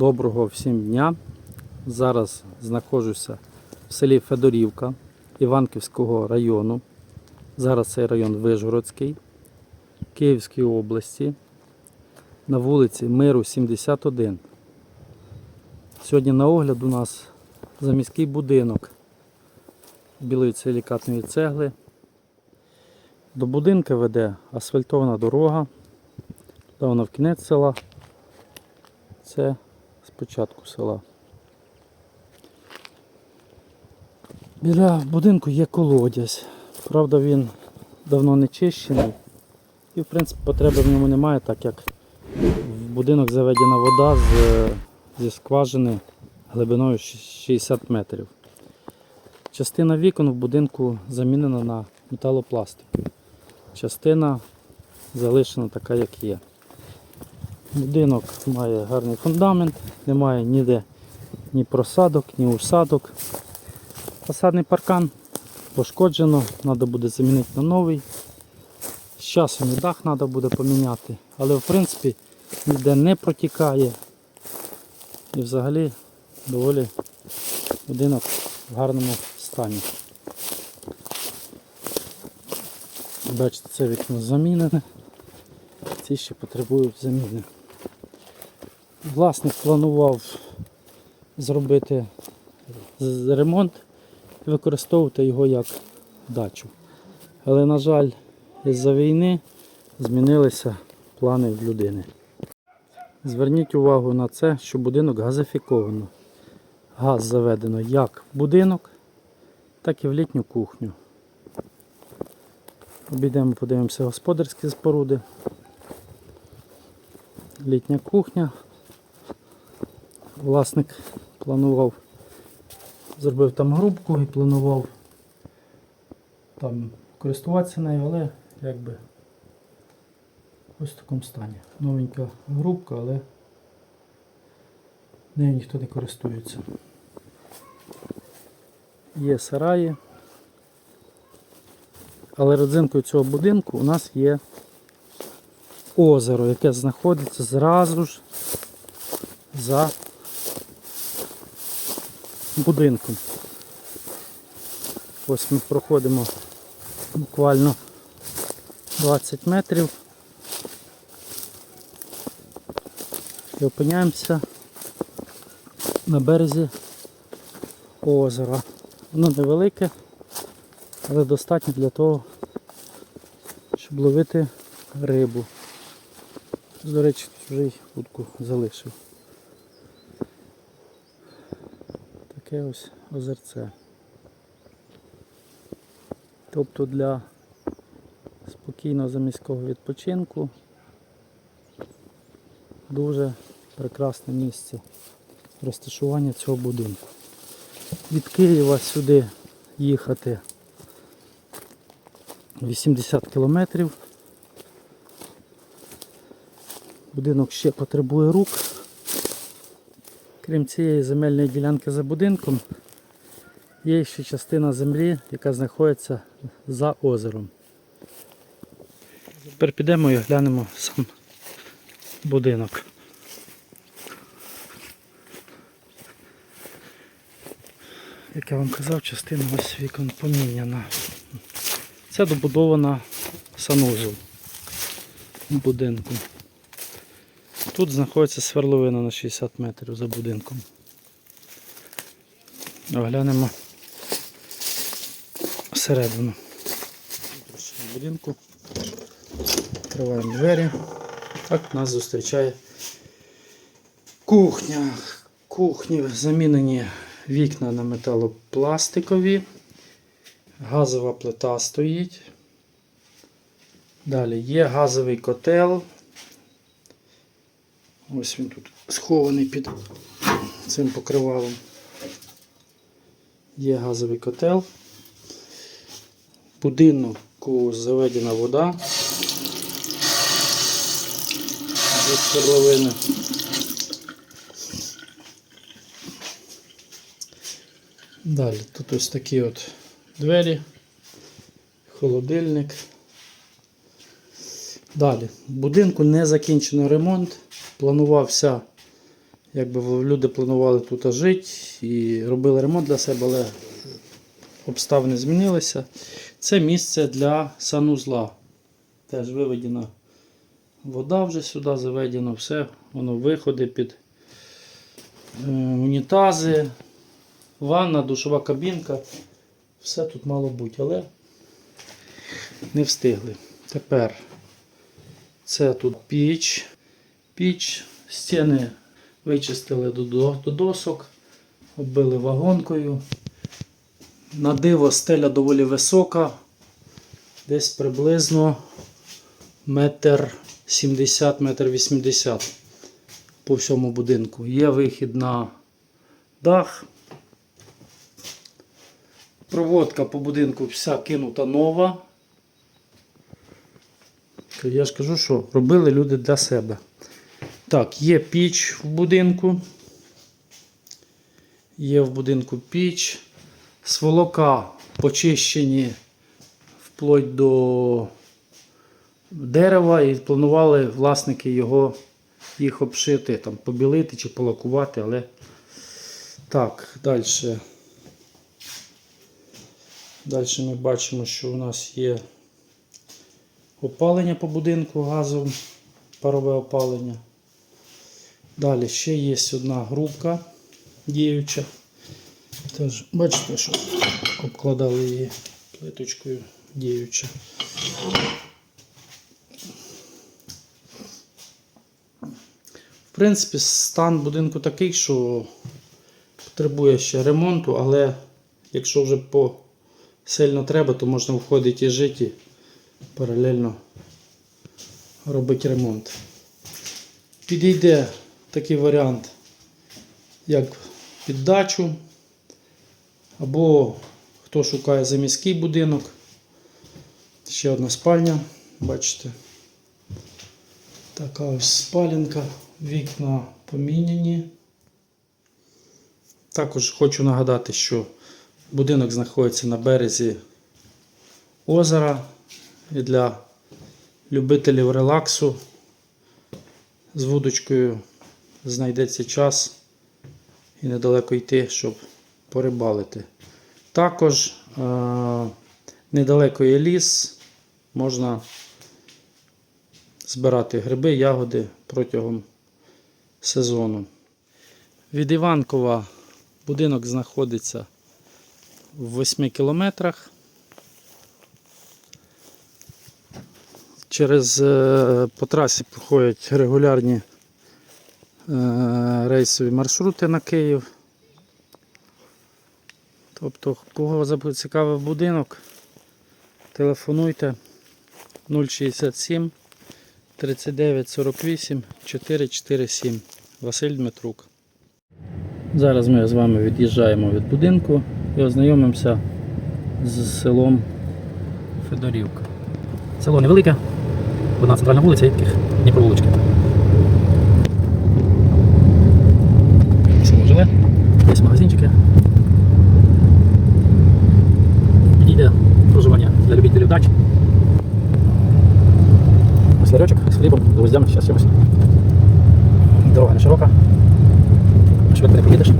Доброго всім дня. Зараз знаходжуся в селі Федорівка Іванківського району. Зараз цей район Вижгородський, Київської області, на вулиці Миру 71. Сьогодні на огляд у нас заміський будинок білої силікатної цегли. До будинку веде асфальтована дорога. Та вона в кінець села. Це спочатку села. Біля будинку є колодязь. Правда, він давно не чищений. І в принципі потреби в ньому немає, так як в будинок заведена вода з, зі скважини глибиною 60 метрів. Частина вікон в будинку замінена на металопластик. Частина залишена така, як є. Будинок має гарний фундамент, немає ніде ні просадок, ні усадок. Фасадний паркан пошкоджено, треба буде замінити на новий. З часом і дах треба буде поміняти, але в принципі ніде не протікає. І взагалі доволі будинок в гарному стані. Бачите, це вікно замінене, ці ще потребують заміни. Власник планував зробити ремонт і використовувати його як дачу. Але, на жаль, із-за війни змінилися плани в людини. Зверніть увагу на це, що будинок газифіковано. Газ заведено як в будинок, так і в літню кухню. Обійдемо, подивимося господарські споруди. Літня кухня. Власник планував, зробив там грубку і планував там користуватися нею, але якби ось в такому стані. Новенька грубка, але нею ніхто не користується. Є сараї. Але родзинкою цього будинку у нас є озеро, яке знаходиться зразу ж за будинком. Ось ми проходимо буквально 20 метрів і опиняємося на березі озера. Воно невелике, але достатньо для того, щоб ловити рибу. До речі, вже й вудку залишив. Таке ось озерце. Тобто для спокійного заміського відпочинку дуже прекрасне місце розташування цього будинку. Від Києва сюди їхати 80 кілометрів. Будинок ще потребує рук. Крім цієї земельної ділянки за будинком, є ще частина землі, яка знаходиться за озером. Тепер підемо і глянемо сам будинок. Як я вам казав, частина ось вікон поміняна. Це добудована санузел будинку. Тут знаходиться сверловина на 60 метрів за будинком. Оглянемо всередину. Будинку. Відкриваємо двері. Так нас зустрічає кухня. Кухні замінені вікна на металопластикові. Газова плита стоїть. Далі є газовий котел. Ось він тут схований під цим покривалом. Є газовий котел. Будинку заведена вода. З сверловини. Далі тут ось такі от двері, холодильник. Далі. В будинку не закінчено ремонт. Планувався Якби люди планували тут жити і робили ремонт для себе, але обставини змінилися. Це місце для санузла. Теж виведена вода вже сюди заведено, все, воно виходи під е, унітази, ванна, душова кабінка. Все тут мало бути, але не встигли. Тепер це тут піч. Піч, стіни вичистили до, до, до досок, оббили вагонкою. На диво стеля доволі висока, десь приблизно метр 70, метр 80 по всьому будинку. Є вихід на дах. Проводка по будинку вся кинута нова. Я ж кажу, що робили люди для себе. Так, є піч в будинку. Є в будинку піч. Сволока почищені вплоть до дерева і планували власники його їх обшити, там, побілити чи полакувати, але так, далі. Далі ми бачимо, що у нас є опалення по будинку газом, парове опалення. Далі ще є одна грубка діюча. Теж бачите, що обкладали її плиточкою діюча. В принципі, стан будинку такий, що потребує ще ремонту, але якщо вже по сильно треба, то можна входити і жити паралельно робити ремонт. Підійде такий варіант, як під дачу, або хто шукає заміський будинок. Ще одна спальня, бачите. Така ось спаленка, вікна поміняні. Також хочу нагадати, що будинок знаходиться на березі озера і для любителів релаксу з вудочкою знайдеться час і недалеко йти, щоб порибалити. Також е- недалеко є ліс, можна збирати гриби, ягоди протягом сезону. Від Іванкова будинок знаходиться в 8 кілометрах. Через е, по трасі проходять регулярні рейсові маршрути на Київ. Тобто, кого зацікавив будинок, телефонуйте 067 39 48 447 Василь Дмитрук. Зараз ми з вами від'їжджаємо від будинку і ознайомимося з селом Федорівка. Село невелике, одна центральна вулиця і таких Дніпровулички. Село є магазинчики. Підійде проживання для любителів дач. Ось ларьочок з хлібом, з гвоздями, зараз чимось. Дорога не широка. Швидко не поїдеш.